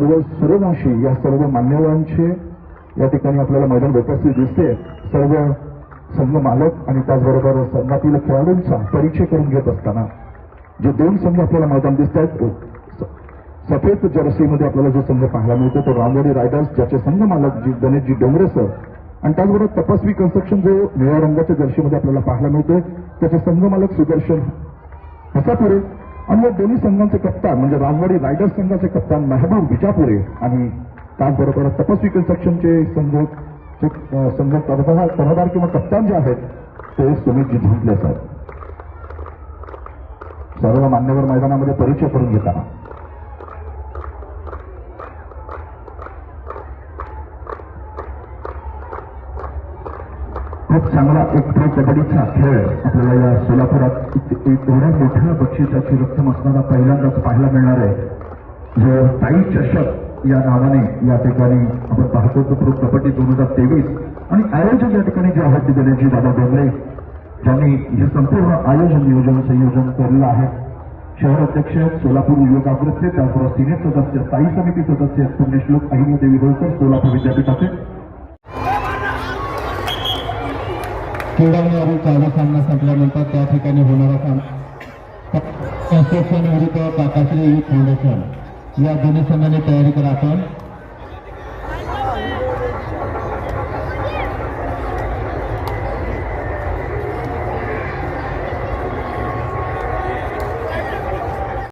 सर्व सर्वांशी या सर्व मान्यवरांचे या ठिकाणी आपल्याला मैदान उपस्थित दिसते. सर्व संघ मालक आणि त्याचबरोबर संघातील खेळाडूंचा परिचय करून घेत असताना जे दोन संघ आपल्याला मैदान दिसत आहेत सफेद जर्सीमध्ये आपल्याला जो संघ पाहायला मिळतो तो रामवाडी रायडर्स ज्याचे संघ मालक जी गणेशजी डोंगरे सर आणि त्याचबरोबर तपस्वी कन्स्ट्रक्शन जो निळ्या रंगाच्या जर्सीमध्ये आपल्याला पाहायला मिळतोय त्याचे संघ मालक सुदर्शन हसापुरे आणि या दोन्ही संघांचे कप्तान म्हणजे रामवाडी रायडर्स संघाचे कप्तान मेहबूब विजापुरे आणि त्याचबरोबर तपस्वी कन्स्ट्रक्शनचे संघ संघ कर्णधार किंवा कप्तान जे आहेत ते सुमितजी झुंपले साहेब. सर्व मान्यवर मैदानामध्ये परिचय करून घेताना. खूप चांगला एक प्रो कबड्डीचा खेळ आपल्याला या सोलापुरात एवढ्या मोठ्या बक्षिसाची रक्कम असताना पहिल्यांदाच पाहायला मिळणार आहे. जो ताई चषक या नावाने या ठिकाणी आपण पाहतो तो प्रो कबड्डी दोन हजार तेवीस आणि आयोजन या ठिकाणी जे आहेत ते दादा डोंगरे ज्यांनी हे संपूर्ण आयोजन नियोजन संयोजन केलेलं आहे. शहर अध्यक्ष सोलापूर युवकाग्रचे त्याचबरोबर सिनेट सदस्य स्थायी समिती सदस्य पुण्यश्लोक अहिल्यादेवी होळकर सोलापूर विद्यापीठाचे. क्रीडांवरील चालू सामना संपल्यानंतर त्या ठिकाणी होणारा सामना कन्स्ट्रक्शन विरुद्ध काकाश्री युथ फाउंडेशन या दोन्ही संघाने तयारी करा आपण